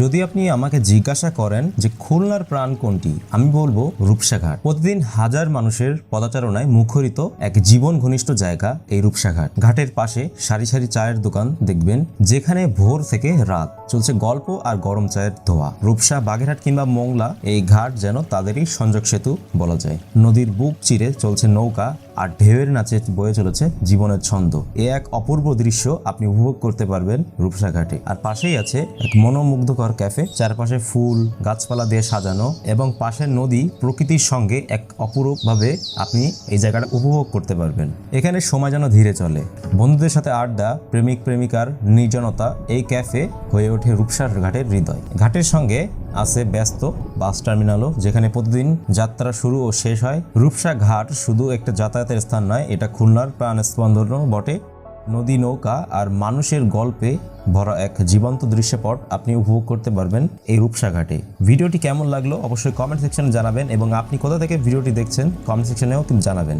যদি আপনি আমাকে জিজ্ঞাসা করেন যে খুলনার প্রাণ কোনটি, আমি বলব রূপসাঘাট। প্রতিদিন হাজার মানুষের পদাচারণায় মুখরিত এক জীবন ঘনিষ্ঠ জায়গা এই রূপসাঘাট। ঘাটের পাশে সারি সারি চায়ের দোকান দেখবেন, যেখানে ভোর থেকে রাত চলছে গল্প আর গরম চায়ের ধোয়া। রূপসা, বাগেরহাট কিংবা মোংলা এই ঘাট যেন তাদেরই সংযোগ সেতু বলা যায়। নদীর বুক চিরে চলছে নৌকা আর ঢেউয়ের নাচে বয়ে চলেছে জীবনের ছন্দ। এ এক অপূর্ব দৃশ্য আপনি উপভোগ করতে পারবেন রূপসা ঘাটে। আর পাশেই আছে এক মনোমুগ্ধকর ক্যাফে। চারপাশে ফুল, গাছপালা দিয়ে সাজানো এবং পাশের নদী প্রকৃতির সঙ্গে এক অপূর্বভাবে আপনি এই জায়গাটা উপভোগ করতে পারবেন। এখানে সময় যেন ধীরে চলে। বন্ধুদের সাথে আড্ডা প্রেমিক প্রেমিকার নির্জনতা এই ক্যাফে হয়ে ওঠে রূপসার ঘাটের হৃদয়। ঘাটের সঙ্গে আছে, ব্যস্ত বাস টার্মিনালও, যেখানে প্রতিদিন যাত্রা শুরু ও শেষ হয়। রূপসা ঘাট শুধু একটা যাতায়াতের স্থান নয়, এটা খুলনার প্রাণস্পন্দনও বটে। নদী নৌকা আর মানুষের গল্পে ভরা এক জীবন্ত দৃশ্যপট আপনি উপভোগ করতে পারবেন এই রূপসা ঘাটে। ভিডিওটি কেমন লাগল অবশ্যই কমেন্ট সেকশনে জানাবেন এবং আপনি কোথা থেকে ভিডিওটি দেখছেন, কমেন্ট সেকশনেও জানাবেন।